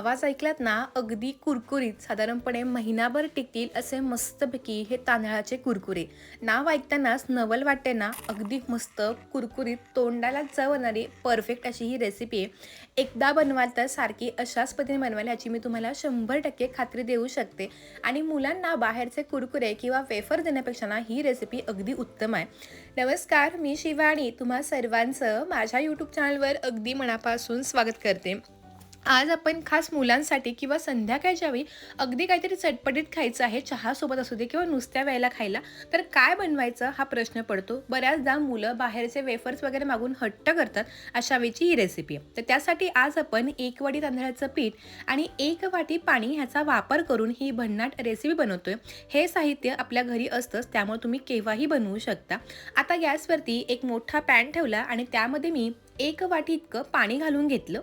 आवाज ऐकलात ना अगदी कुरकुरीत साधारणपणे महिनाभर टिकतील असे मस्तपैकी हे तांदळाचे कुरकुरे. नाव ऐकतानाच नवल वाटते ना अगदी मस्त कुरकुरीत तोंडाला चवणारी परफेक्ट अशी ही रेसिपी आहे. एकदा बनवाल तर सारखी अशाच पद्धतीने बनवाल याची मी तुम्हाला शंभर टक्के खात्री देऊ शकते. आणि मुलांना बाहेरचे कुरकुरे किंवा वेफर देण्यापेक्षा ना ही रेसिपी अगदी उत्तम आहे. नमस्कार मी शिवानी तुम्हा सर्वांचं माझ्या यूट्यूब चॅनलवर अगदी मनापासून स्वागत करते. आज आपण खास मुलांसाठी किंवा संध्याकाळच्या वेळी अगदी काहीतरी चटपटीत खायचं आहे चहासोबत असू दे किंवा नुसत्या वेळेला खायला तर काय बनवायचं हा प्रश्न पडतो. बऱ्याचदा मुलं बाहेरचे वेफर्स वगैरे मागून हट्ट करतात अशा वेळची ही रेसिपी आहे तर त्यासाठी आज आपण एक वाटी तांदळाचं पीठ आणि एक वाटी पाणी ह्याचा वापर करून ही भन्नाट रेसिपी बनवतोय. हे साहित्य आपल्या घरी असतंच त्यामुळे तुम्ही केव्हाही बनवू शकता. आता गॅसवरती एक मोठा पॅन ठेवला आणि त्यामध्ये मी एक वाटी इतकं पाणी घालून घेतलं.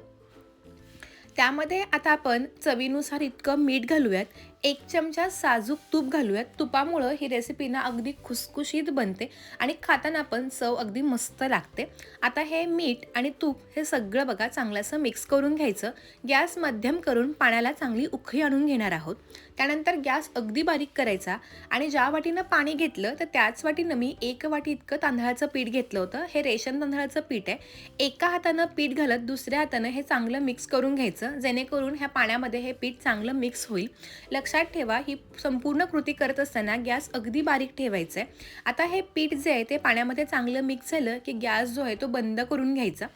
त्यामध्ये आता आपण चवीनुसार इतकं मीठ घालूयात एक चमचा साजूक तूप घालूयात. तुपामुळं ही रेसिपी ना अगदी खुसखुशीत बनते आणि खाताना पण चव अगदी मस्त लागते. आता हे मीठ आणि तूप हे सगळं बघा चांगलंसं मिक्स करून घ्यायचं. गॅस मध्यम करून पाण्याला चांगली उखळी आणून घेणार आहोत. त्यानंतर गॅस अगदी बारीक करायचा आणि ज्या वाटीनं पाणी घेतलं तर त्याच वाटीनं मी एक वाटी इतकं तांदळाचं पीठ घेतलं होतं. हे रेशन तांदळाचं पीठ आहे. एका हातानं पीठ घालत दुसऱ्या हातानं हे चांगलं मिक्स करून घ्यायचं. जेणेकरून ह्या पाण्यामध्ये हे पीठ चांगलं मिक्स होईल. लक्षात ठेवा ही संपूर्ण कृती करत असताना गॅस अगदी बारीक ठेवायचा आहे आता हे पीठ जे आहे ते पाण्यामध्ये चांगलं मिक्स झालं की गॅस जो आहे तो बंद करून घ्यायचा.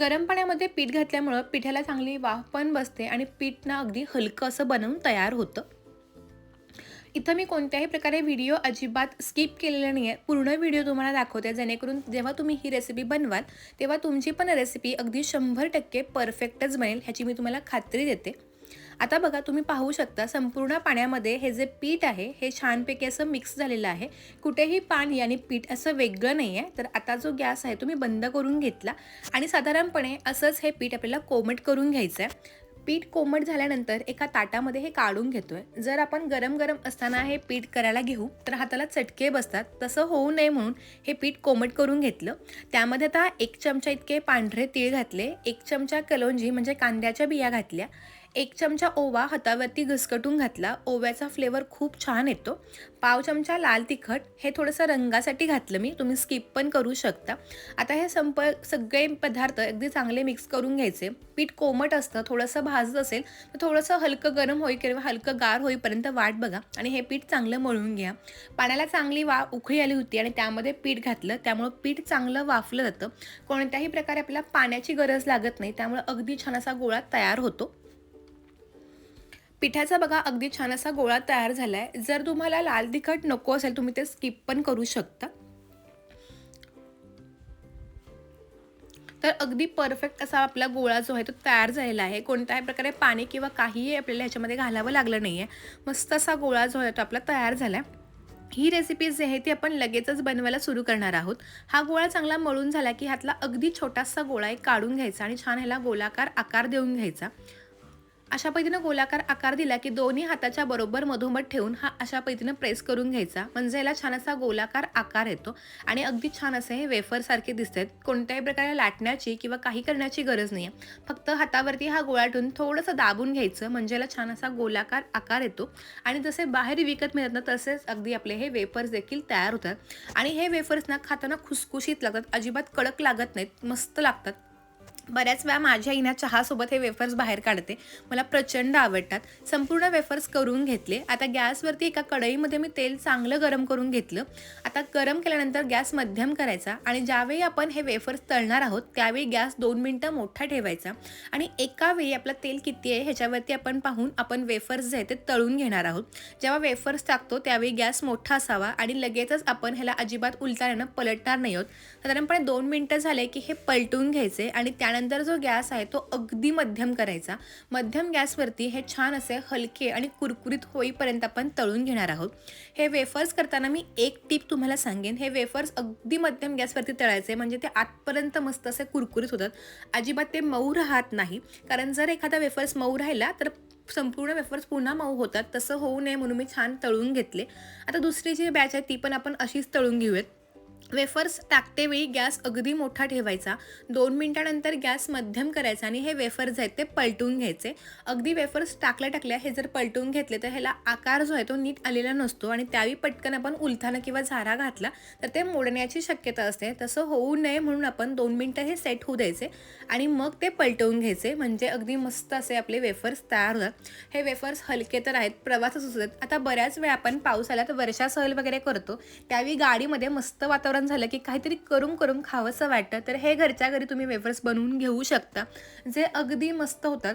गरम पाण्यामध्ये पीठ घातल्यामुळं पिठाला चांगली वाफ पण बसते आणि पीठ ना अगदी हलकं असं बनवून तयार होतं. इथं मी कोणत्याही प्रकारे व्हिडिओ अजिबात स्किप केलेला नाही आहे पूर्ण व्हिडिओ तुम्हाला दाखवते. जेणेकरून जेव्हा तुम्ही ही रेसिपी बनवाल तेव्हा तुमची पण रेसिपी अगदी शंभर टक्के परफेक्टच बनेल ह्याची मी तुम्हाला खात्री देते. आता बघा तुम्ही पाहू शकता संपूर्ण पाण्यामध्ये हे जे पीठ आहे हे छानपैकी असं मिक्स झालेलं आहे. कुठेही पाणी आणि पीठ असं वेगळं नाही आहे तर आता जो गॅस आहे तुम्ही बंद करून घेतला. आणि साधारणपणे असंच हे पीठ आपल्याला कोमट करून घ्यायचं आहे पीठ कोमट झाल्यानंतर एका ताटामध्ये हे काढून घेतोय. जर आपण गरम गरम असताना हे पीठ करायला घेऊ तर हाताला चटके बसतात. तसं होऊ नये म्हणून हे पीठ कोमट करून घेतलं. त्यामध्ये आता एक चमचा इतके पांढरे तीळ घातले एक चमचा कलोंजी म्हणजे कांद्याच्या बिया घातल्या एक चमचा ओवा हातावरती घसकटून घातला. ओव्याचा फ्लेवर खूप छान येतो. पाव चमचा लाल तिखट हे थोडंसं रंगासाठी घातलं मी. तुम्ही स्किप पण करू शकता. आता हे संप सगळे पदार्थ अगदी चांगले मिक्स करून घ्यायचे. पीठ कोमट असतं थोडंसं भाजत असेल तर थोडंसं हलकं गरम होई किंवा हलकं गार होईपर्यंत वाट बघा आणि हे पीठ चांगलं मळून घ्या. पाण्याला चांगली वा उखळी आली होती आणि त्यामध्ये पीठ घातलं. त्यामुळं पीठ चांगलं वाफलं जातं. कोणत्याही प्रकारे आपल्याला पाण्याची गरज लागत नाही. त्यामुळं अगदी छान असा गोळा तयार होतो. पिठाचा बघा अगदी छान असा गोळा तयार झाला आहे जर तुम्हाला लाल तिखट नको असेल तुम्ही ते स्किप पण करू शकता. तर अगदी परफेक्ट असा आपला गोळा जो आहे तो तयार झालेला आहे. कोणत्याही प्रकारे पाणी किंवा काहीही आपल्याला ह्याच्यामध्ये घालावं लागलं नाही आहे मस्त असा गोळा जो आहे तो आपला तयार झाला आहे ही रेसिपी जी आहे ती आपण लगेचच बनवायला सुरू करणार आहोत. हा गोळा चांगला मळून झाला की ह्यातला अगदी छोटासा गोळा एक काढून घ्यायचा आणि छान ह्याला गोलाकार आकार देऊन घ्यायचा. अशा पद्धतीनं गोलाकार आकार दिला की दोन्ही हाताच्या बरोबर मधोमध ठेवून हा अशा पद्धतीनं प्रेस करून घ्यायचा. म्हणजे याला छान असा गोलाकार आकार येतो. आणि अगदी छान असे हे वेफरसारखे दिसत आहेत कोणत्याही प्रकारे लाटण्याची किंवा काही करण्याची गरज नाही आहे फक्त हातावरती हा गोळाटून थोडंसं दाबून घ्यायचं. म्हणजे याला छान असा गोलाकार आकार येतो. आणि जसे बाहेर विकत मिळत ना तसेच अगदी आपले हे वेफर्स देखील तयार होतात. आणि हे वेफर्स ना खाताना खुसखुशीत लागतात. अजिबात कडक लागत नाहीत. मस्त लागतात. बऱ्याच वेळा माझ्या आईना चहासोबत हे वेफर्स बाहेर काढते. मला प्रचंड आवडतात. संपूर्ण वेफर्स करून घेतले. आता गॅसवरती एका कढईमध्ये मी तेल चांगलं गरम करून घेतलं. आता गरम केल्यानंतर गॅस मध्यम करायचा आणि ज्यावेळी आपण हे वेफर्स तळणार आहोत त्यावेळी गॅस दोन मिनटं मोठा ठेवायचा आणि एका वेळी आपलं तेल किती आहे ह्याच्यावरती आपण पाहून आपण वेफर्स जे आहे ते तळून घेणार आहोत. जेव्हा वेफर्स टाकतो त्यावेळी गॅस मोठा असावा आणि लगेचच आपण ह्याला अजिबात उलटाण्यानं पलटणार नाही आहोत. साधारणपणे दोन मिनटं झाले की हे पलटून घ्यायचे आणि त्या त्यानंतर जो गॅस आहे तो अगदी मध्यम करायचा. मध्यम गॅसवरती हे छान असे हलके आणि कुरकुरीत होईपर्यंत आपण तळून घेणार आहोत. हे वेफर्स करताना मी एक टीप तुम्हाला सांगेन. हे वेफर्स अगदी मध्यम गॅसवरती तळायचे म्हणजे ते आतपर्यंत मस्त असे कुरकुरीत होतात. अजिबात ते मऊ राहत नाही. कारण जर एखादा वेफर्स मऊ राहिला तर संपूर्ण वेफर्स पुन्हा मऊ होतात. तसं होऊ नये म्हणून मी छान तळून घेतले. आता दुसरी जी बॅच आहे ती पण आपण अशीच तळून घेऊयात. वेफर्स टाकतेवेळी गॅस अगदी मोठा ठेवायचा. दोन मिनटानंतर गॅस मध्यम करायचा आणि हे वेफर्स आहेत ते पलटून घ्यायचे. अगदी वेफर्स टाकल्या टाकल्या हे जर पलटून घेतले तर ह्याला आकार जो आहे तो नीट आलेला नसतो आणि त्यावेळी पटकन आपण उलथानं किंवा झारा घातला तर ते मोडण्याची शक्यता असते. तसं होऊ नये म्हणून आपण दोन मिनटं हे सेट होऊ द्यायचे आणि मग ते पलटवून घ्यायचे. म्हणजे अगदी मस्त असे आपले वेफर्स तयार होतात हे वेफर्स हलके तर आहेत प्रवासच असतात आता बऱ्याच वेळा आपण पावसाळ्यात वर्षा सहल वगैरे करतो. त्यावेळी गाडीमध्ये मस्त वातावरण झालं की काहीतरी करून करून खावंसं वाटतं. तर हे घरच्या घरी तुम्ही वेफर्स बनवून घेऊ शकता. जे अगदी मस्त होतात.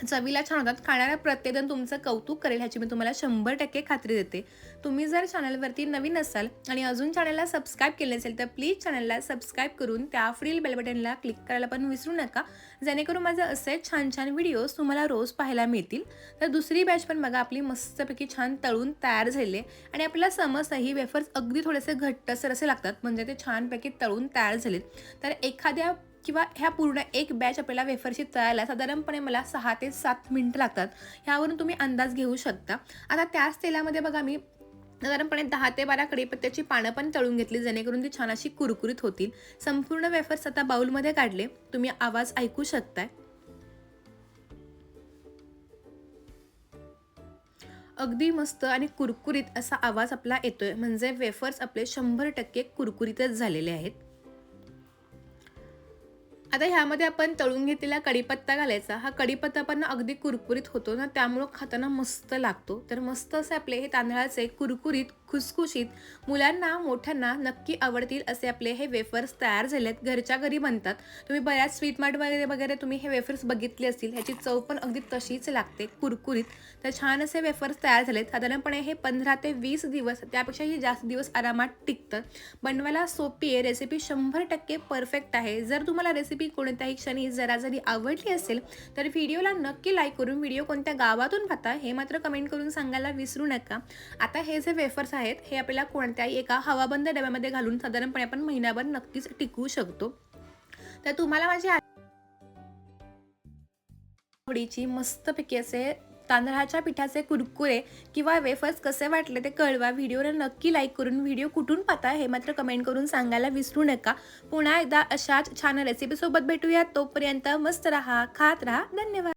चवीला छान होतात. खाणाऱ्या प्रत्येकजण तुमचं कौतुक करेल ह्याची मी तुम्हाला शंभर टक्के खात्री देते. तुम्ही जर चॅनलवरती नवीन असाल आणि अजून चॅनलला सबस्क्राईब केले नसेल तर प्लीज चॅनलला सबस्क्राईब करून त्या फ्रील बेल बटनला क्लिक करायला पण विसरू नका. जेणेकरून माझे असे छान छान व्हिडिओज तुम्हाला रोज पाहायला मिळतील. तर दुसरी बॅच पण बघा आपली मस्तपैकी छान तळून तयार झाले आणि आपल्याला समजतं ही वेफर्स अगदी थोडेसे घट्टसर असे लागतात म्हणजे ते छानपैकी तळून तयार झालेत. तर एखाद्या किंवा ह्या पूर्ण एक बॅच आपल्याला वेफरची तळायला साधारणपणे मला सहा ते सात मिनटं लागतात. ह्यावरून तुम्ही अंदाज घेऊ शकता. आता त्याच तेलामध्ये बघा मी साधारणपणे दहा ते बारा कडीपत्त्याची पानं पण तळून घेतली जेणेकरून ती छान अशी कुरकुरीत होतील. संपूर्ण वेफर्स आता बाउलमध्ये काढले. तुम्ही आवाज ऐकू शकताय. अगदी मस्त आणि कुरकुरीत असा आवाज आपला येतोय. म्हणजे वेफर्स आपले शंभर टक्के कुरकुरीतच झालेले आहेत. आता ह्यामध्ये आपण तळून घेतलेला कढीपत्ता घालायचा. हा कढीपत्ता पण अगदी कुरकुरीत होतो ना त्यामुळं खाताना मस्त लागतो. तर मस्त असे आपले हे तांदळाचे कुरकुरीत खुसखुशीत मुलांना मोठ्यांना नक्की आवडतील असे आपले हे वेफर्स तयार झालेत. घरच्या घरी बनतात. तुम्ही बऱ्याच स्वीट मार्ट वगैरे वगैरे तुम्ही हे वेफर्स बघितले असतील. ह्याची चव पण अगदी तशीच लागते कुरकुरीत. तर छान असे वेफर्स तयार झालेत. साधारणपणे हे पंधरा ते वीस दिवस त्यापेक्षाही जास्त दिवस आरामात टिकतात. बनवायला सोपी आहे. रेसिपी शंभर टक्के परफेक्ट आहे. जर तुम्हाला रेसिपी कोणत्याही क्षणी जरा जरी आवडली असेल तर व्हिडिओला नक्की लाईक करून व्हिडिओ कोणत्या गावातून पाहता हे मात्र कमेंट करून सांगायला विसरू नका. आता हे जे वेफर्स आहेत हे आपल्याला कोणत्याही एका हवाबंद डब्यामध्ये घालून साधारणपणे आपण महिनाभर नक्कीच टिकवू शकतो. तर तुम्हाला माझी आवडीची मस्तपैकी असे तांदळाच्या पिठाचे कुरकुरे किंवा वेफर्स कसे वाटले ते कळवा. व्हिडिओला नक्की लाईक करून व्हिडिओ कुठून पाहता हे मात्र कमेंट करून सांगायला विसरू नका. पुन्हा एकदा अशाच छान रेसिपीसोबत भेटूया. तोपर्यंत मस्त राहा खात राहा. धन्यवाद.